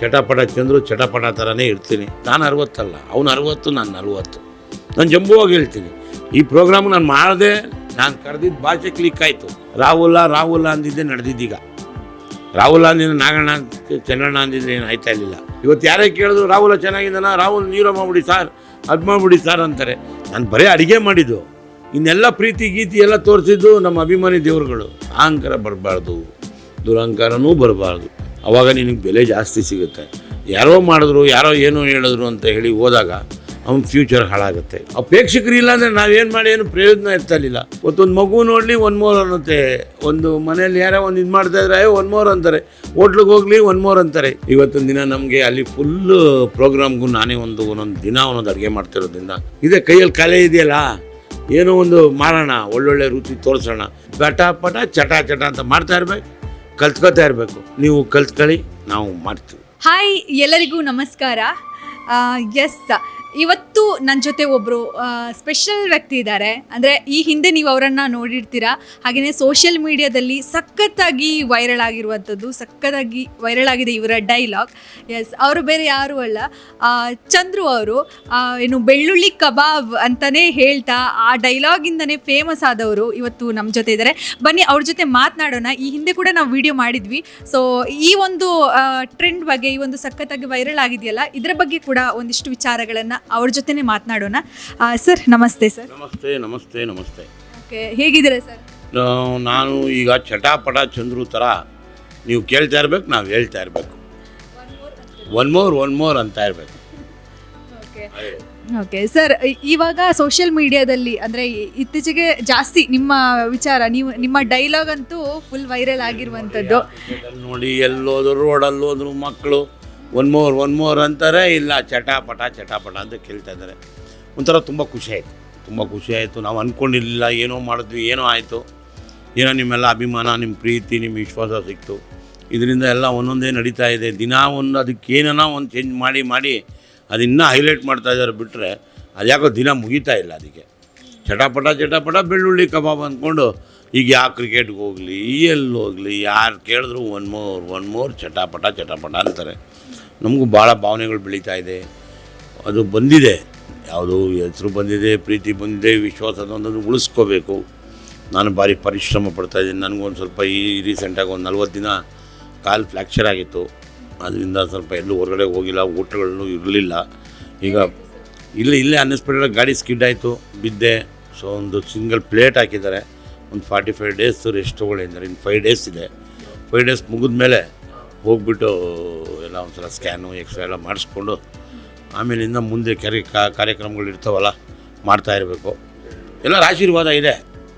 ಚಟಪಟ ತಿಂದರೂ ಚಟಪಟ ಥರನೇ ಇರ್ತೀನಿ. ನಾನು ಅರವತ್ತಲ್ಲ, ಅವನು ಅರವತ್ತು, ನಾನು ನಲ್ವತ್ತು. ನಾನು ಜಂಬುವಾಗಿ ಹೇಳ್ತೀನಿ, ಈ ಪ್ರೋಗ್ರಾಮ್ ನಾನು ಮಾಡಿದೆ, ನಾನು ಕರೆದಿದ್ದ ಭಾಷೆ ಕ್ಲಿಕ್ ಆಯಿತು. ರಾಹುಲ ರಾಹುಲ ಅಂದಿದ್ದೆ ನಡೆದಿದ್ದೀಗ. ರಾಹುಲ್ ಅಂದಿದ್ದು ನಾಗಣ್ಣ ಚೆನ್ನಣ್ಣ ಅಂದಿದ್ರೆ ಏನು ಆಯ್ತಾ ಇರಲಿಲ್ಲ ಇವತ್ತು ಯಾರೇ ಕೇಳಿದ್ರು ರಾಹುಲ ಚೆನ್ನಾಗಿದ್ದಾನ? ರಾಹುಲ್ ನೀರೋ ಮಾಡ್ಬಿಡಿ ಸರ್ ಅದು ಮಾಡ್ಬಿಡಿ ಸರ್ ಅಂತಾರೆ. ನಾನು ಬರೀ ಅಡುಗೆ ಮಾಡಿದ್ದು. ಇನ್ನೆಲ್ಲ ಪ್ರೀತಿ ಗೀತಿ ಎಲ್ಲ ತೋರಿಸಿದ್ದು ನಮ್ಮ ಅಭಿಮಾನಿ ದೇವರುಗಳು. ಅಹಂಕಾರ ಬರಬಾರ್ದು, ದುರಹಂಕಾರನೂ ಬರಬಾರ್ದು. ಅವಾಗ ನಿನಗೆ ಬೆಲೆ ಜಾಸ್ತಿ ಸಿಗುತ್ತೆ. ಯಾರೋ ಮಾಡಿದ್ರು, ಯಾರೋ ಏನೋ ಹೇಳಿದ್ರು ಅಂತ ಹೇಳಿ ಹೋದಾಗ ಅವ್ನ ಫ್ಯೂಚರ್ ಹಾಳಾಗುತ್ತೆ. ಆ ಇಲ್ಲ ಅಂದರೆ ನಾವೇನು ಮಾಡಿ ಏನು ಪ್ರಯೋಜನ ಇರ್ತಾಯಿಲ್ಲ ಇವತ್ತೊಂದು ಮಗು ನೋಡಲಿ ಒನ್ ಮೋರ್ ಅನ್ನುತ್ತೆ. ಒಂದು ಮನೇಲಿ ಯಾರೋ ಒಂದು ಇದು ಮಾಡ್ತಾ ಇದ್ರೆ ಒನ್ ಮೋರ್ ಅಂತಾರೆ. ಹೋಟ್ಲಿಗೆ ಹೋಗಲಿ ಒನ್ ಮೋರ್ ಅಂತಾರೆ. ಇವತ್ತೊಂದು ದಿನ ನಮಗೆ ಅಲ್ಲಿ ಫುಲ್ಲು ಪ್ರೋಗ್ರಾಮ್ಗೂ ನಾನೇ ಒಂದು, ಒಂದೊಂದು ದಿನ ಒಂದೊಂದು ಅಡುಗೆ ಮಾಡ್ತಿರೋದ್ರಿಂದ ಇದೇ. ಕೈಯಲ್ಲಿ ಕಲೆ ಇದೆಯಲ್ಲ? ಏನೋ ಒಂದು ಮಾಡೋಣ ಒಳ್ಳೊಳ್ಳೆ ರುಚಿ ತೋರಿಸೋಣ. ಪಟ ಪಟ ಚಟ ಚಟ ಅಂತ ಮಾಡ್ತಾ ಇರ್ಬೇಕು. ಕಲ್ತ್ಕೋತಾ ಇರಬೇಕು. ನೀವು ಕಲ್ತ್ಕೊಳ್ಳಿ ನಾವು ಮಾಡ್ತೀವಿ. ಹಾಯ್ ಎಲ್ಲರಿಗೂ ನಮಸ್ಕಾರ. ಎಸ್ ಇವತ್ತು ನನ್ನ ಜೊತೆ ಒಬ್ಬರು ಸ್ಪೆಷಲ್ ವ್ಯಕ್ತಿ ಇದ್ದಾರೆ. ಅಂದರೆ ಈ ಹಿಂದೆ ನೀವು ಅವರನ್ನು ನೋಡಿರ್ತೀರಾ. ಹಾಗೆಯೇ ಸೋಷಿಯಲ್ ಮೀಡಿಯಾದಲ್ಲಿ ಸಖತ್ತಾಗಿ ವೈರಲ್ ಆಗಿರುವಂಥದ್ದು, ಸಖತ್ತಾಗಿ ವೈರಲ್ ಆಗಿದೆ ಇವರ ಡೈಲಾಗ್ ಎಸ್ ಅವರು ಬೇರೆ ಯಾರೂ ಅಲ್ಲ. ಚಂದ್ರು ಅವರು ಏನು ಬೆಳ್ಳುಳ್ಳಿ ಕಬಾಬ್ ಅಂತಲೇ ಹೇಳ್ತಾ, ಆ ಡೈಲಾಗಿಂದನೇ ಫೇಮಸ್ ಆದವರು ಇವತ್ತು ನಮ್ಮ ಜೊತೆ ಇದ್ದಾರೆ. ಬನ್ನಿ, ಅವ್ರ ಜೊತೆ ಮಾತನಾಡೋಣ. ಈ ಹಿಂದೆ ಕೂಡ ನಾವು ವಿಡಿಯೋ ಮಾಡಿದ್ವಿ. ಸೊ ಈ ಒಂದು ಟ್ರೆಂಡ್ ಬಗ್ಗೆ, ಈ ಒಂದು ಸಖತ್ತಾಗಿ ವೈರಲ್ ಆಗಿದೆಯಲ್ಲ, ಇದರ ಬಗ್ಗೆ ಕೂಡ ಒಂದಿಷ್ಟು ವಿಚಾರಗಳನ್ನು ಅವ್ರ ಜೊತೆನೆ ಮಾತನಾಡೋಣ. ಸರ್ ನಮಸ್ತೆ ಸರ್. ನಮಸ್ತೆ ನಮಸ್ತೆ ನಮಸ್ತೆ. ಓಕೆ ಹೇಗಿದ್ದೀರಾ ಸರ್? ನಾನು ಈಗ ಚಟಾಪಟ ಚಂದ್ರು ಥರ ನೀವು ಕೇಳ್ತಾ ಇರ್ಬೇಕು ನಾವು ಹೇಳ್ತಾ ಇರಬೇಕು. ಒನ್ ಮೋರ್ ಒನ್ ಮೋರ್ ಅಂತ ಇರಬೇಕು. ಓಕೆ ಓಕೆ ಸರ್ ಇವಾಗ ಸೋಷಿಯಲ್ ಮೀಡಿಯಾದಲ್ಲಿ ಅಂದರೆ ಇತ್ತೀಚೆಗೆ ಜಾಸ್ತಿ ನಿಮ್ಮ ವಿಚಾರ ನೀವು ನಿಮ್ಮ ಡೈಲಾಗ್ ಅಂತೂ ಫುಲ್ ವೈರಲ್ ಆಗಿರುವಂಥದ್ದು. ನೋಡಿ ಎಲ್ಲೋದ್ರು ರೋಡಲ್ಲಿ ಹೋದ್ರು ಮಕ್ಕಳು ಒನ್ ಮೋರ್ ಒನ್ ಮೋರ್ ಅಂತಾರೆ, ಇಲ್ಲ, ಚಟಾಪಟ ಚಟಾಪಟ ಅಂತ ಕೇಳ್ತಾ ಇದ್ದಾರೆ. ಒಂಥರ ತುಂಬ ಖುಷಿ ಆಯಿತು. ತುಂಬ ಖುಷಿ ಆಯಿತು. ನಾವು ಅಂದ್ಕೊಂಡಿರಲಿಲ್ಲ ಏನೋ ಮಾಡಿದ್ವಿ, ಏನೋ ಆಯಿತು. ಏನೋ ನಿಮ್ಮೆಲ್ಲ ಅಭಿಮಾನ ನಿಮ್ಮ ಪ್ರೀತಿ ನಿಮ್ಮ ವಿಶ್ವಾಸ ಸಿಕ್ತು. ಇದರಿಂದ ಎಲ್ಲ ಒಂದೊಂದೇ ನಡೀತಾ ಇದೆ. ದಿನ ಒಂದು, ಅದಕ್ಕೆ ಏನೋ ಒಂದು ಚೇಂಜ್ ಮಾಡಿ ಮಾಡಿ, ಅದು ಇನ್ನೂ ಹೈಲೈಟ್ ಮಾಡ್ತಾ ಇದ್ದಾರೆ ಬಿಟ್ಟರೆ ಅದ್ಯಾಕೋ ದಿನ ಮುಗೀತಾ ಇಲ್ಲ ಅದಕ್ಕೆ. ಚಟಾಪಟ ಚಟಾಪಟ, ಬೆಳ್ಳುಳ್ಳಿ ಕಬಾಬ್ ಅಂದ್ಕೊಂಡು ಈಗ ಯಾವ ಕ್ರಿಕೆಟ್ಗೆ ಹೋಗಲಿ, ಎಲ್ಲಿ ಹೋಗಲಿ, ಯಾರು ಕೇಳಿದ್ರು ಒನ್ ಮೋರ್ ಒನ್ ಮೋರ್, ಚಟಾಪಟ ಚಟಾಪಟ ಅಂತಾರೆ. ನಮಗೂ ಭಾಳ ಭಾವನೆಗಳು ಬೆಳೀತಾ ಇದೆ. ಅದು ಬಂದಿದೆ. ಯಾವುದು ಹೆಸರು ಬಂದಿದೆ, ಪ್ರೀತಿ ಬಂದಿದೆ ವಿಶ್ವಾಸ ಅನ್ನೋದನ್ನು ಉಳಿಸ್ಕೋಬೇಕು. ನಾನು ಭಾರಿ ಪರಿಶ್ರಮ ಪಡ್ತಾ ಇದ್ದೀನಿ. ನನಗೊಂದು ಸ್ವಲ್ಪ ಈ ರೀಸೆಂಟಾಗಿ ಒಂದು ನಲ್ವತ್ತು ದಿನ ಕಾಲು ಫ್ರ್ಯಾಕ್ಚರ್ ಆಗಿತ್ತು. ಅದರಿಂದ ಸ್ವಲ್ಪ ಎಲ್ಲೂ ಹೊರಗಡೆ ಹೋಗಿಲ್ಲ, ಊಟಗಳನ್ನು ಇರಲಿಲ್ಲ. ಈಗ ಇಲ್ಲಿ, ಇಲ್ಲೇ ಅನ್ಎಕ್ಸ್ಪೆಕ್ಟೆಡ್ ಗಾಡಿ ಸ್ಕಿಡ್ ಆಯಿತು, ಬಿದ್ದೆ. ಸೊ ಒಂದು ಸಿಂಗಲ್ ಪ್ಲೇಟ್ ಹಾಕಿದ್ದಾರೆ. ಒಂದು ಫಾರ್ಟಿ ಫೈವ್ ಡೇಸ್ ರೆಸ್ಟ್ ತೊಗೊಳ್ಳಿ ಅಂದರೆ ಇನ್ನು ಫೈವ್ ಡೇಸ್ ಇದೆ. ಫೈವ್ ಡೇಸ್ ಮುಗಿದ ಮೇಲೆ ಹೋಗ್ಬಿಟ್ಟು ಎಲ್ಲ ಸಲ ಸ್ಕ್ಯಾನು ಎಕ್ಸ್ರೇ ಎಲ್ಲ ಮಾಡಿಸ್ಕೊಂಡು ಆಮೇಲಿಂದ ಮುಂದೆ ಕೆರೆ ಕಾರ್ಯಕ್ರಮಗಳು ಇರ್ತಾವಲ್ಲ ಮಾಡ್ತಾ ಇರಬೇಕು. ಎಲ್ಲರ ಆಶೀರ್ವಾದ ಇದೆ.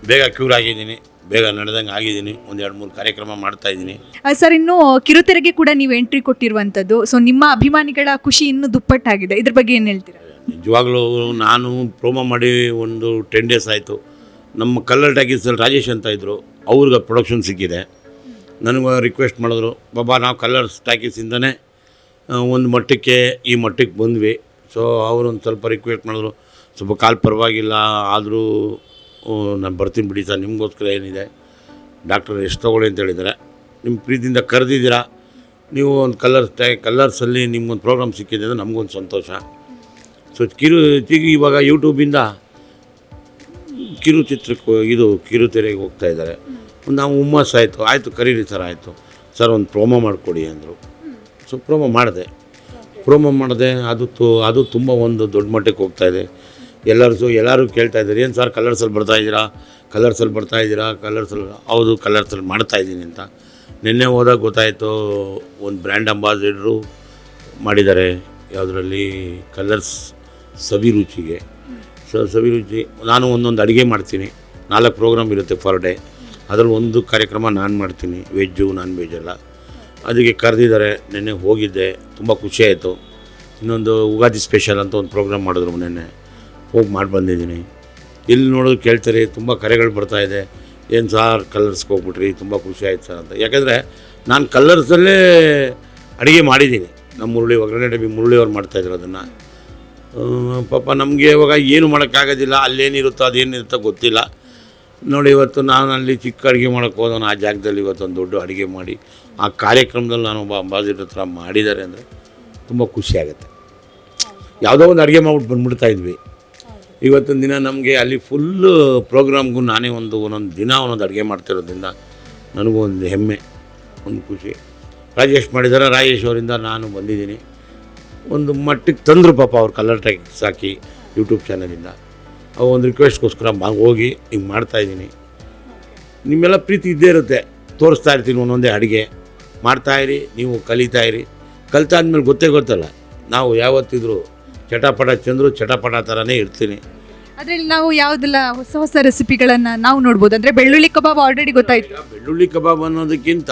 ಬೇಗ ಕ್ಯೂರ್ ಆಗಿದ್ದೀನಿ ಬೇಗ ನಡೆದಂಗೆ ಆಗಿದ್ದೀನಿ ಒಂದು ಎರಡು ಮೂರು ಕಾರ್ಯಕ್ರಮ ಮಾಡ್ತಾ ಇದ್ದೀನಿ. ಸರ್ ಇನ್ನು ಕಿರುತೆರೆಗೆ ಕೂಡ ನೀವು ಎಂಟ್ರಿ ಕೊಟ್ಟಿರುವಂಥದ್ದು. ಸೊ ನಿಮ್ಮ ಅಭಿಮಾನಿಗಳ ಖುಷಿ ಇನ್ನೂ ದುಪ್ಪಟ್ಟಾಗಿದೆ. ಇದ್ರ ಬಗ್ಗೆ ಏನು ಹೇಳ್ತೀರಾ? ನಿಜವಾಗ್ಲೂ ನಾನು ಪ್ರೋಮೋ ಮಾಡಿ ಒಂದು ಟೆನ್ ಡೇಸ್ ಆಯಿತು. ನಮ್ಮ ಕಲ್ಲರ್ ಟ್ಯಾಕೀಸಲ್ಲಿ ರಾಜೇಶ್ ಅಂತ ಇದ್ದರು ಅವ್ರಿಗೆ ಪ್ರೊಡಕ್ಷನ್ ಸಿಕ್ಕಿದೆ. ನನಗೆ ರಿಕ್ವೆಸ್ಟ್ ಮಾಡಿದ್ರು ಬಾಬಾ ನಾವು ಕಲ್ಲರ್ಸ್ ಟ್ಯಾಕೀಸಿಂದನೇ ಒಂದು ಮಟ್ಟಕ್ಕೆ ಈ ಮಟ್ಟಕ್ಕೆ ಬಂದ್ವಿ. ಸೊ ಅವರು ಒಂದು ಸ್ವಲ್ಪ ರಿಕ್ವೆಸ್ಟ್ ಮಾಡಿದ್ರು. ಸ್ವಲ್ಪ ಕಾಲು ಪರವಾಗಿಲ್ಲ, ಆದರೂ ನಾನು ಬರ್ತೀನಿ ಬಿಡಿ ಸರ್, ನಿಮಗೋಸ್ಕರ ಏನಿದೆ? ಡಾಕ್ಟರ್ ಎಷ್ಟು ತೊಗೊಳ್ಳಿ ಅಂತ ಹೇಳಿದ್ದಾರೆ. ನಿಮ್ಮ ಪ್ರೀತಿಯಿಂದ ಕರೆದಿದ್ದೀರಾ? ನೀವು ಒಂದು ಕಲರ್ ಟೈ ಕಲರ್ಸಲ್ಲಿ ನಿಮ್ಗೊಂದು ಪ್ರೋಗ್ರಾಮ್ ಸಿಕ್ಕಿದೆ ಅಂದರೆ ನಮಗೊಂದು ಸಂತೋಷ. ಸೊ ಕಿರು ಇವಾಗ ಯೂಟ್ಯೂಬಿಂದ ಕಿರು ಚಿತ್ರಕ್ಕೆ ಇದು ಕಿರುತೆರೆಗೆ ಹೋಗ್ತಾ ಇದ್ದಾರೆ. ನಾವು ಹುಮ್ಮಸ್ಸಾಯಿತು. ಆಯಿತು, ಕರೀರಿ ಸರ್, ಆಯಿತು. ಸರ್, ಒಂದು ಪ್ರೋಮೋ ಮಾಡಿಕೊಡಿ ಅಂದರು. ಸೊ, ಪ್ರೋಮೋ ಮಾಡಿದೆ. ಪ್ರೋಮೋ ಮಾಡಿದೆ, ಅದು ತು, ಅದು ತುಂಬ ಒಂದು ದೊಡ್ಡ ಮಟ್ಟಕ್ಕೆ ಹೋಗ್ತಾ ಇದೆ. ಎಲ್ಲರೂ ಎಲ್ಲರೂ ಕೇಳ್ತಾ ಇದ್ದಾರೆ, ಏನು ಸರ್ ಕಲರ್ಸಲ್ಲಿ ಬರ್ತಾ ಇದ್ದೀರಾ? ಕಲರ್ಸಲ್ಲಿ ಬರ್ತಾ ಇದ್ದೀರಾ? ಕಲರ್ಸಲ್ಲಿ ಹೌದು ಕಲರ್ಸಲ್ಲಿ ಮಾಡ್ತಾ ಇದ್ದೀನಿ ಅಂತ. ನಿನ್ನೆ ಹೋದಾಗ ಗೊತ್ತಾಯಿತು, ಒಂದು ಬ್ರ್ಯಾಂಡ್ ಅಂಬಾಸಿಡರು ಮಾಡಿದ್ದಾರೆ, ಯಾವುದರಲ್ಲಿ? ಕಲರ್ಸ್ ಸವಿ ರುಚಿಗೆ ಸೊ ಸವಿ ರುಚಿ ನಾನು ಒಂದೊಂದು ಅಡುಗೆ ಮಾಡ್ತೀನಿ. ನಾಲ್ಕು ಪ್ರೋಗ್ರಾಮ್ ಇರುತ್ತೆ ಪರ್ ಡೇ ಅದರಲ್ಲಿ ಒಂದು ಕಾರ್ಯಕ್ರಮ ನಾನು ಮಾಡ್ತೀನಿ, ವೆಜ್ಜು ನಾನ್ ವೆಜ್ ಎಲ್ಲ. ಅದಕ್ಕೆ ಕರೆದಿದ್ದಾರೆ, ನಿನ್ನೆ ಹೋಗಿದ್ದೆ, ತುಂಬ ಖುಷಿ ಆಯಿತು. ಇನ್ನೊಂದು ಉಗಾದಿ ಸ್ಪೆಷಲ್ ಅಂತ ಒಂದು ಪ್ರೋಗ್ರಾಮ್ ಮಾಡಿದ್ರು ನಿನ್ನೆ. ಹೋಗಿ ಮಾಡಿ ಬಂದಿದ್ದೀನಿ. ಇಲ್ಲಿ ನೋಡೋದು ಕೇಳ್ತಾರೆ, ತುಂಬ ಕರೆಗಳು ಬರ್ತಾ ಇದೆ. ಏನು ಸಾರ್ ಕಲರ್ಸ್ಗೆ ಹೋಗ್ಬಿಟ್ರಿ, ತುಂಬ ಖುಷಿ ಆಯ್ತು ಸರ್ ಅಂತ. ಯಾಕೆಂದರೆ ನಾನು ಕಲ್ಲರ್ಸಲ್ಲೇ ಅಡುಗೆ ಮಾಡಿದ್ದೀನಿ. ನಮ್ಮ ಮುರುಳಿ ಒಗ್ಗರಣೆ ಡಬ್ಬಿ ಮುರುಳಿಯವ್ರು ಮಾಡ್ತಾಯಿದ್ರು ಅದನ್ನು. ಪಾಪ ನಮಗೆ ಇವಾಗ ಏನು ಮಾಡೋಕ್ಕಾಗೋದಿಲ್ಲ, ಅಲ್ಲೇನಿರುತ್ತೋ ಅದೇನಿರುತ್ತೋ ಗೊತ್ತಿಲ್ಲ. ನೋಡಿ, ಇವತ್ತು ನಾನು ಅಲ್ಲಿ ಚಿಕ್ಕ ಅಡುಗೆ ಮಾಡೋಕ್ಕೆ ಹೋದವನು ಆ ಜಾಗದಲ್ಲಿ ಇವತ್ತೊಂದು ದೊಡ್ಡ ಅಡುಗೆ ಮಾಡಿ, ಆ ಕಾರ್ಯಕ್ರಮದಲ್ಲಿ ನಾನು ಒಬ್ಬ ಅಂಬಾಸಿಡರ್ ಹತ್ರ ಮಾಡಿದ್ದಾರೆ ಅಂದರೆ ತುಂಬ ಖುಷಿಯಾಗುತ್ತೆ ಯಾವುದೋ ಒಂದು ಅಡುಗೆ ಮಾಡ್ಬಿಟ್ಟು ಬಂದ್ಬಿಡ್ತಾ ಇದ್ವಿ. ಇವತ್ತಿನ ದಿನ ನಮಗೆ ಅಲ್ಲಿ ಫುಲ್ಲು ಪ್ರೋಗ್ರಾಮ್ಗೂ ನಾನೇ ಒಂದು, ಒಂದೊಂದು ದಿನ ಒಂದೊಂದು ಅಡುಗೆ ಮಾಡ್ತಿರೋದ್ರಿಂದ ನನಗೂ ಒಂದು ಹೆಮ್ಮೆ, ಒಂದು ಖುಷಿ. ರಾಜೇಶ್ ಮಾಡಿದ್ದಾರೆ ರಾಜೇಶ್ ಅವರಿಂದ ನಾನು ಬಂದಿದ್ದೀನಿ. ಒಂದು ಮಟ್ಟಿಗೆ ತಂದರು ಪಾಪ ಅವ್ರು ಕಲರ್ ಟ್ಯಾಕ್ಸ್ ಹಾಕಿ ಯೂಟ್ಯೂಬ್ ಚಾನಲಿಂದ ಒಂದು ರಿಕ್ವೆಸ್ಟ್ಗೋಸ್ಕರ ಮಾ ಹೋಗಿ ಹಿಂಗೆ ಮಾಡ್ತಾಯಿದ್ದೀನಿ ನಿಮ್ಮೆಲ್ಲ ಪ್ರೀತಿ ಇದ್ದೇ ಇರುತ್ತೆ. ತೋರಿಸ್ತಾ ಇರ್ತೀನಿ ಒಂದೊಂದೇ ಅಡುಗೆ. ಮಾಡ್ತಾಯಿರಿ ನೀವು ಕಲಿತಾಯಿರಿ ಕಲಿತಾದ್ಮೇಲೆ ಗೊತ್ತೇ ಗೊತ್ತಲ್ಲ ನಾವು ಯಾವತ್ತಿದ್ರು ಚಟಪಟ ಚಂದ್ರು ಚಟಪಟ ಥರನೇ ಇರ್ತೀನಿ. ಅದರಲ್ಲಿ ನಾವು ಯಾವುದೆಲ್ಲ ಹೊಸ ಹೊಸ ರೆಸಿಪಿಗಳನ್ನು ನಾವು ನೋಡ್ಬೋದು? ಅಂದರೆ ಬೆಳ್ಳುಳ್ಳಿ ಕಬಾಬ್ ಆಲ್ರೆಡಿ ಗೊತ್ತಾಯ್ತು. ಬೆಳ್ಳುಳ್ಳಿ ಕಬಾಬ್ ಅನ್ನೋದಕ್ಕಿಂತ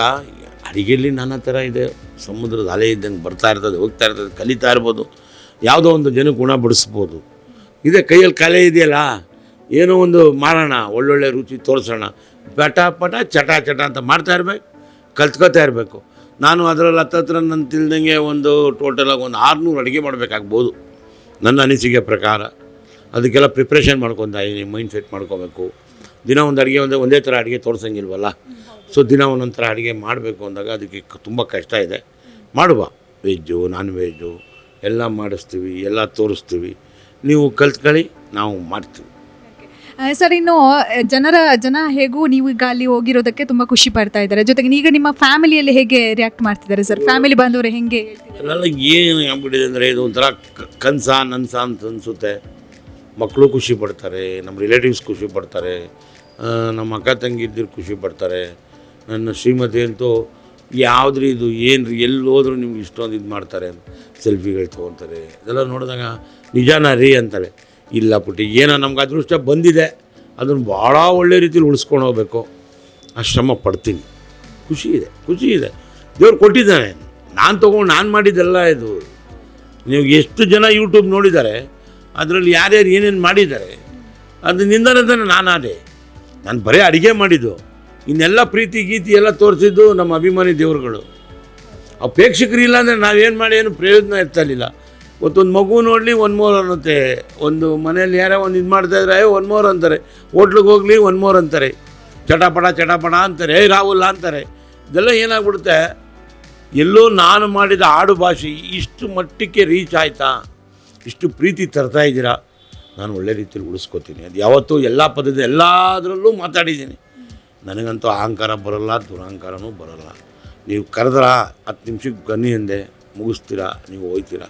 ಅಡಿಗೆಯಲ್ಲಿ ನಾನಾ ಥರ ಇದೆ. ಸಮುದ್ರದ ಅಲೆ ಇದ್ದಂಗೆ ಬರ್ತಾ ಇರ್ತದೆ ಹೋಗ್ತಾ ಇರ್ತದೆ ಕಲಿತಾ ಇರ್ಬೋದು. ಯಾವುದೋ ಒಂದು ಜನಕ್ಕೆ ಗುಣ ಬಡಿಸ್ಬೋದು. ಇದೆ ಕೈಯಲ್ಲಿ ಕಲೆ ಇದೆಯಲ್ಲ, ಏನೋ ಒಂದು ಮಾಡೋಣ ಒಳ್ಳೊಳ್ಳೆ ರುಚಿ ತೋರಿಸೋಣ. ಪಟ ಪಟ ಚಟ ಚಟ ಅಂತ ಮಾಡ್ತಾ ಇರಬೇಕು, ಕಲ್ತ್ಕೋತಾ ಇರಬೇಕು. ನಾನು ಅದರಲ್ಲಿ ಹತ್ತತ್ರ ನನ್ನ ತಿಳಿದಂಗೆ ಒಂದು ಟೋಟಲಾಗಿ ಒಂದು ಆರುನೂರು ಅಡುಗೆ ಮಾಡಬೇಕಾಗ್ಬೋದು, ನನ್ನ ಅನಿಸಿಕೆ ಪ್ರಕಾರ. ಅದಕ್ಕೆಲ್ಲ ಪ್ರಿಪ್ರೇಷನ್ ಮಾಡ್ಕೊತಾ ಇದ್ದೀನಿ ಮೈಂಡ್ ಸೆಟ್ ಮಾಡ್ಕೋಬೇಕು. ದಿನ ಒಂದು ಅಡುಗೆ ಒಂದೇ ಒಂದೇ ಥರ ಅಡುಗೆ ತೋರಿಸಂಗಿಲ್ವಲ್ಲ? ಸೊ ದಿನ ಒಂದೊಂದು ಥರ ಅಡುಗೆ ಮಾಡಬೇಕು ಅಂದಾಗ ಅದಕ್ಕೆ ತುಂಬ ಕಷ್ಟ ಇದೆ. ಮಾಡುವ. ವೆಜ್ಜು ನಾನ್ ವೆಜ್ಜು ಎಲ್ಲ ಮಾಡಿಸ್ತೀವಿ, ಎಲ್ಲ ತೋರಿಸ್ತೀವಿ. ನೀವು ಕಲ್ತ್ಕೊಳ್ಳಿ ನಾವು ಮಾಡ್ತೀವಿ. ಸರ್ ಇನ್ನು ಜನರ ಜನ ಹೇಗೂ ನೀವು ಈಗ ಅಲ್ಲಿ ಹೋಗಿರೋದಕ್ಕೆ ತುಂಬ ಖುಷಿ ಪಡ್ತಾ ಇದ್ದಾರೆ. ಜೊತೆಗೆ ಈಗ ನಿಮ್ಮ ಫ್ಯಾಮಿಲಿಯಲ್ಲಿ ಹೇಗೆ ರಿಯಾಕ್ಟ್ ಮಾಡ್ತಿದ್ದಾರೆ ಸರ್? ಫ್ಯಾಮಿಲಿ ಬಂದವರು ಹೆಂಗೆ ಏನು ಆಗ್ಬಿಟ್ಟಿದೆ ಅಂದರೆ ಇದು ಒಂಥರ ಕನಸ ನನ್ಸ ಅಂತ ಅನಿಸುತ್ತೆ. ಮಕ್ಕಳು ಖುಷಿ ಪಡ್ತಾರೆ ನಮ್ಮ ರಿಲೇಟಿವ್ಸ್ ಖುಷಿ ಪಡ್ತಾರೆ ನಮ್ಮ ಅಕ್ಕ ತಂಗಿ ತಂಗಿದ್ದಿರು ಖುಷಿ ಪಡ್ತಾರೆ. ನನ್ನ ಶ್ರೀಮತಿ ಅಂತೂ ಯಾವುದ್ರಿ ಇದು? ಏನು ರೀ ಎಲ್ಲಿ ಹೋದ್ರು ನಿಮ್ಗೆ ಇಷ್ಟೊಂದು ಇದು ಮಾಡ್ತಾರೆ ಸೆಲ್ಫಿಗಳು ತೊಗೊತಾರೆ. ಇದೆಲ್ಲ ನೋಡಿದಾಗ ನಿಜಾನ ರೀ ಅಂತಾರೆ. ಇಲ್ಲ ಪುಟ್ಟಿ, ಏನೋ ನಮ್ಗೆ ಅದೃಷ್ಟ ಬಂದಿದೆ. ಅದನ್ನು ಭಾಳ ಒಳ್ಳೆ ರೀತಿಲಿ ಉಳಿಸ್ಕೊಂಡು ಹೋಗ್ಬೇಕು. ಆ ಶ್ರಮ ಪಡ್ತೀನಿ. ಖುಷಿ ಇದೆ ಖುಷಿ ಇದೆ. ದೇವ್ರು ಕೊಟ್ಟಿದ್ದಾನೆ. ನಾನು ತೊಗೊಂಡು ನಾನು ಮಾಡಿದ್ದೆಲ್ಲ ಇದು. ನೀವು ಎಷ್ಟು ಜನ ಯೂಟ್ಯೂಬ್ ನೋಡಿದ್ದಾರೆ ಅದರಲ್ಲಿ ಯಾರ್ಯಾರು ಏನೇನು ಮಾಡಿದ್ದಾರೆ, ಅದರಿಂದನೇ ತಾನೆ ಅದೇ ನಾನು ಬರೀ ಅಡುಗೆ ಮಾಡಿದ್ದು. ಇನ್ನೆಲ್ಲ ಪ್ರೀತಿ ಗೀತಿ ಎಲ್ಲ ತೋರಿಸಿದ್ದು ನಮ್ಮ ಅಭಿಮಾನಿ ದೇವರುಗಳು. ಆ ಪ್ರೇಕ್ಷಕರು ಇಲ್ಲ ಅಂದರೆ ನಾವೇನು ಮಾಡಿ ಏನು ಪ್ರಯೋಜನ ಇರ್ತಾಯಿಲ್ಲ ಇವತ್ತೊಂದು ಮಗು ನೋಡಲಿ ಒನ್ ಮೋರ್ ಅನ್ನುತ್ತೆ. ಒಂದು ಮನೇಲಿ ಯಾರೋ ಒಂದು ಇದು ಮಾಡ್ತಾ ಮಾಡ್ತಾಯಿದ್ರೆ ಒನ್ ಮೋರ್ ಅಂತಾರೆ. ಹೋಟ್ಲಿಗೆ ಹೋಗಲಿ ಒನ್ ಮೋರ್ ಅಂತಾರೆ. ಚಟಪಟ, ಚಟಾಪಟ ಅಂತಾರೆ. ಏಯ್ ರಾಹುಲ್ ಅಂತಾರೆ. ಇದೆಲ್ಲ ಏನಾಗ್ಬಿಡುತ್ತೆ? ಎಲ್ಲೋ ನಾನು ಮಾಡಿದ ಆಡು ಭಾಷೆ ಇಷ್ಟು ಮಟ್ಟಕ್ಕೆ ರೀಚ್ ಆಯಿತಾ? ಇಷ್ಟು ಪ್ರೀತಿ ತರ್ತಾ ಇದ್ದೀರಾ? ನಾನು ಒಳ್ಳೆ ರೀತಿಯಲ್ಲಿ ಉಳಿಸ್ಕೋತೀನಿ. ಅದು ಯಾವತ್ತೂ ಎಲ್ಲ ಪದದ ಎಲ್ಲದರಲ್ಲೂ ಮಾತಾಡಿದ್ದೀನಿ. ನನಗಂತೂ ಅಹಂಕಾರ ಬರೋಲ್ಲ, ದುರಹಂಕಾರನೂ ಬರೋಲ್ಲ. ನೀವು ಕರೆದ್ರ ಹತ್ತು ನಿಮಿಷಕ್ಕೆ ಗನ್ನಿ ಹಿಂದೆ ಮುಗಿಸ್ತೀರಾ, ನೀವು ಹೋಗ್ತೀರಾ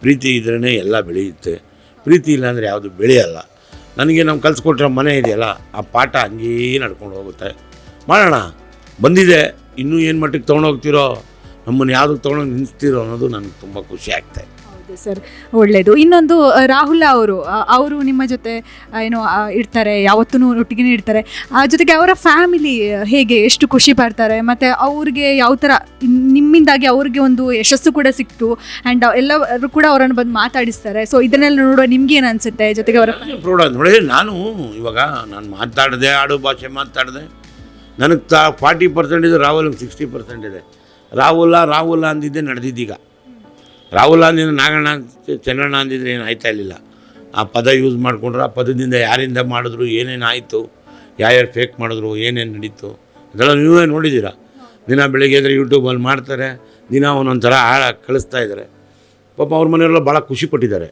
ಪ್ರೀತಿ ಇದ್ರೇ ಎಲ್ಲ ಬೆಳೆಯುತ್ತೆ. ಪ್ರೀತಿ ಇಲ್ಲಾಂದರೆ ಯಾವುದು ಬೆಳೆಯಲ್ಲ. ನನಗೆ ನಾವು ಕಲಿಸ್ಕೊಟ್ರೆ ಮನೆ ಇದೆಯಲ್ಲ, ಆ ಪಾಠ ಹಂಗೇ ನಡ್ಕೊಂಡು ಹೋಗುತ್ತೆ. ಮಾಡೋಣ. ಬಂದಿದೆ. ಇನ್ನೂ ಏನು ಮಟ್ಟಿಗೆ ತೊಗೊಂಡೋಗ್ತಿರೋ, ನಮ್ಮನ್ನು ಯಾವುದಕ್ಕೆ ತೊಗೊಂಡೋಗಿ ನಿಂತಿರೋ ಅನ್ನೋದು ನನಗೆ ತುಂಬ ಖುಷಿ ಆಗ್ತಾಯಿದೆ ಹೌದು ಸರ್ ಒಳ್ಳೆಯದು ಇನ್ನೊಂದು ರಾಹುಲ್ ಅವರು ಅವರು ನಿಮ್ಮ ಜೊತೆ ಏನು ಇರ್ತಾರೆ ಯಾವತ್ತೂ ಒಟ್ಟಿಗೆ ಇರ್ತಾರೆ. ಆ, ಜೊತೆಗೆ ಅವರ ಫ್ಯಾಮಿಲಿ ಹೇಗೆ, ಎಷ್ಟು ಖುಷಿ ಪಡ್ತಾರೆ, ಮತ್ತು ಅವ್ರಿಗೆ ಯಾವ ಥರ ನಿಮ್ಮಿಂದಾಗಿ ಅವ್ರಿಗೆ ಒಂದು ಯಶಸ್ಸು ಕೂಡ ಸಿಕ್ತು ಆ್ಯಂಡ್ ಎಲ್ಲರೂ ಕೂಡ ಅವರನ್ನು ಬಂದು ಮಾತಾಡಿಸ್ತಾರೆ. ಸೊ ಇದನ್ನೆಲ್ಲ ನೋಡುವ ನಿಮ್ಗೆ ಏನು ಅನಿಸುತ್ತೆ? ಜೊತೆಗೆ ಅವರ ನೋಡಿ ನಾನು ಇವಾಗ, ನಾನು ಮಾತಾಡಿದೆ, ಆಡು ಭಾಷೆ ಮಾತಾಡಿದೆ. ನನಗೆ ತಾ ಫಾರ್ಟಿ ಪರ್ಸೆಂಟ್ ಇದೆ ರಾಹುಲ್ ಸಿಕ್ಸ್ಟಿ ಪರ್ಸೆಂಟ್ ಇದೆ. ರಾಹುಲ ರಾಹುಲ ಅಂದಿದ್ದೆ ನಡೆದಿದ್ದೀಗ. ರಾಹುಲ ಗಾಂಧಿನ ನಾಗಣ್ಣ ಚಂದ್ರಣ್ಣ ಅಂದಿದ್ರೆ ಏನು ಆಯ್ತಾ ಇರಲಿಲ್ಲ. ಆ ಪದ ಯೂಸ್ ಮಾಡಿಕೊಂಡ್ರೆ, ಆ ಪದದಿಂದ ಯಾರಿಂದ ಮಾಡಿದ್ರು, ಏನೇನು ಆಯಿತು ಯಾರ್ಯಾರು ಫೇಕ್ ಮಾಡಿದ್ರು, ಏನೇನು ನಡೀತು, ಅದೆಲ್ಲ ನೀವೇ ನೋಡಿದ್ದೀರಾ ದಿನ ಬೆಳಿಗ್ಗೆ ಎದ್ರೆ ಯೂಟ್ಯೂಬಲ್ಲಿ ಮಾಡ್ತಾರೆ, ದಿನ ಒಂದೊಂಥರ ಥರ ಹಾಳ ಕಳಿಸ್ತಾ ಇದ್ದಾರೆ ಪಾಪ ಅವ್ರ ಮನೆಯವರೆಲ್ಲ ಭಾಳ ಖುಷಿ ಪಟ್ಟಿದ್ದಾರೆ.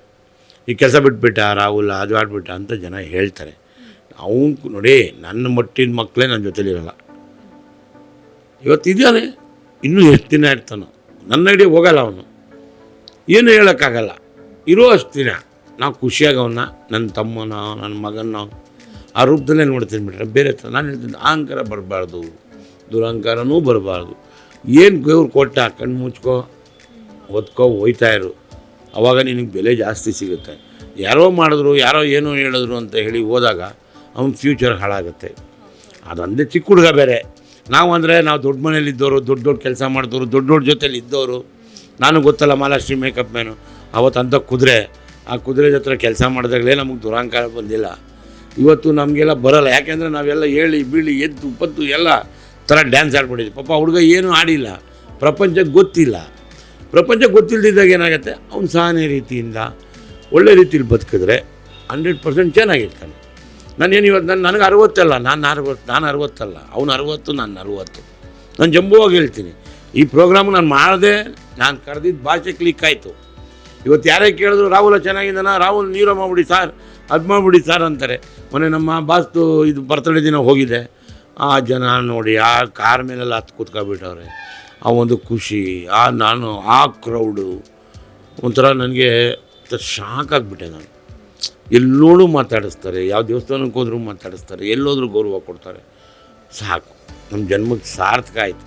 ಈ ಕೆಲಸ ಬಿಟ್ಬಿಟ್ಟ, ರಾಹುಲ್ ಅದು ಆಡ್ಬಿಟ್ಟ ಅಂತ ಜನ ಹೇಳ್ತಾರೆ. ಅವನು ನೋಡಿ, ನನ್ನ ಮಟ್ಟಿನ ಮಕ್ಕಳೇ ನನ್ನ ಜೊತೆಲಿರಲ್ಲ ಇವತ್ತು ಇದ್ದಾನೆ ಇನ್ನೂ ಎಷ್ಟು ದಿನ ಇರ್ತಾನೋ. ನನ್ನ ಐಡಿಯಾ ಹೋಗಲ್ಲ ಅವನು. ಏನು ಹೇಳೋಕ್ಕಾಗಲ್ಲ. ಇರೋ ಅಷ್ಟು ದಿನ ನಾವು ಖುಷಿಯಾಗಿ ಅವನ್ನ ನನ್ನ ತಮ್ಮನ ನನ್ನ ಮಗನ ಆ ರೂಪದಲ್ಲೇ ನೋಡ್ತೀನಿ ಬಿಟ್ರೆ ಬೇರೆ ಥರ ನಾನು ಹೇಳ್ತೀನಿ, ಅಹಂಕಾರ ಬರಬಾರ್ದು. ದುರಹಂಕಾರನೂ ಬರಬಾರ್ದು. ಏನು ದೇವ್ರು ಕೊಟ್ಟ ಕಣ್ಣು ಮುಚ್ಕೋ ಓದ್ಕೋ ಹೋಯ್ತಾ ಇರು. ಅವಾಗ ನಿನಗೆ ಬೆಲೆ ಜಾಸ್ತಿ ಸಿಗುತ್ತೆ. ಯಾರೋ ಮಾಡಿದ್ರು, ಯಾರೋ ಏನೋ ಹೇಳಿದ್ರು ಅಂತ ಹೇಳಿ ಹೋದಾಗ ಅವನ ಫ್ಯೂಚರ್ ಹಾಳಾಗುತ್ತೆ. ಅದಂದೇ ಚಿಕ್ಕ ಹುಡುಗ ಬೇರೆ. ನಾವು ಅಂದರೆ ನಾವು ದೊಡ್ಡ ಮನೇಲಿ ಇದ್ದವರು ದೊಡ್ಡ ದೊಡ್ಡ ಕೆಲಸ ಮಾಡಿದವರು ದೊಡ್ಡ ದೊಡ್ಡ ಜೊತೆಲಿ ಇದ್ದವರು ನಾನು ಗೊತ್ತಲ್ಲ ಮಹಾಲಕ್ಷ್ಮಿ ಮೇಕಪ್ ಮ್ಯಾನು ಅವತ್ತು ಅಂತ ಕುದುರೆ, ಆ ಕುದುರೆ ಜೊತೆ ಕೆಲಸ ಮಾಡಿದಾಗಲೇ ನಮಗೆ ದುರಹಂಕಾರ ಬಂದಿಲ್ಲ. ಇವತ್ತು ನಮಗೆಲ್ಲ ಬರೋಲ್ಲ. ಯಾಕೆಂದರೆ ನಾವೆಲ್ಲ ಹೇಳಿ, ಬೀಳಿ, ಎದ್ದು ಪತ್ತು ಎಲ್ಲ ಥರ ಡ್ಯಾನ್ಸ್ ಆಡ್ಬಿಟ್ಟಿದ್ವಿ. ಪಾಪ ಹುಡುಗ ಏನೂ ಆಡಿಲ್ಲ. ಪ್ರಪಂಚಕ್ಕೆ ಗೊತ್ತಿಲ್ಲ. ಪ್ರಪಂಚ ಗೊತ್ತಿಲ್ಲದಿದ್ದಾಗ ಏನಾಗುತ್ತೆ? ಅವ್ನು ಸಹನೆ ರೀತಿಯಿಂದ, ಒಳ್ಳೆ ರೀತಿಯಲ್ಲಿ ಬದುಕಿದ್ರೆ ಹಂಡ್ರೆಡ್ ಪರ್ಸೆಂಟ್ ಚೆನ್ನಾಗಿರ್ತಾನೆ. ನಾನೇನು ಇವತ್ತು ನಾನು, ನನಗೆ ಅರವತ್ತಲ್ಲ, ನಾನು ಅರವತ್ತು, ನಾನು ಅರವತ್ತಲ್ಲ. ಅವನು ಅರವತ್ತು, ನಾನು ಅರವತ್ತು. ನಾನು ಜಂಬುವಾಗಿ ಹೇಳ್ತೀನಿ. ಈ ಪ್ರೋಗ್ರಾಮ್ ನಾನು ಮಾಡಿದೆ, ನಾನು ಕರೆದಿದ್ದ ಭಾಷೆ ಕ್ಲಿಕ್ ಆಯಿತು. ಇವತ್ತು ಯಾರೇ ಕೇಳಿದ್ರು, ರಾಹುಲ ಚೆನ್ನಾಗಿದ್ದಾನ? ರಾಹುಲ್ ನೀರು ಮಾಡ್ಬಿಡಿ ಸರ್, ಅದು ಮಾಡ್ಬಿಡಿ ಸರ್ ಅಂತಾರೆ. ಮೊನ್ನೆ ನಮ್ಮ ಬಾಸ್ತು ಇದು ಬರ್ತಡೇ ದಿನ ಹೋಗಿದೆ. ಆ ಜನ ನೋಡಿ, ಆ ಕಾರ್ ಮೇಲೆಲ್ಲ ಹತ್ತು ಕೂತ್ಕೊಬಿಟ್ಟವ್ರೆ. ಆ ಒಂದು ಖುಷಿ, ಆ ನಾನು, ಆ ಕ್ರೌಡು ಒಂಥರ ನನಗೆ ಶಾಕ್ ಆಗಿಬಿಟ್ಟೆ ನಾನು. ಎಲ್ಲೋಡು ಮಾತಾಡಿಸ್ತಾರೆ, ಯಾವ ದೇವಸ್ಥಾನಕ್ಕೆ ಹೋದರೂ ಮಾತಾಡಿಸ್ತಾರೆ, ಎಲ್ಲೋದ್ರೂ ಗೌರವ ಕೊಡ್ತಾರೆ. ಸಾಕು ನಮ್ಮ ಜನ್ಮಕ್ಕೆ ಸಾರ್ಥಕ ಆಯಿತು.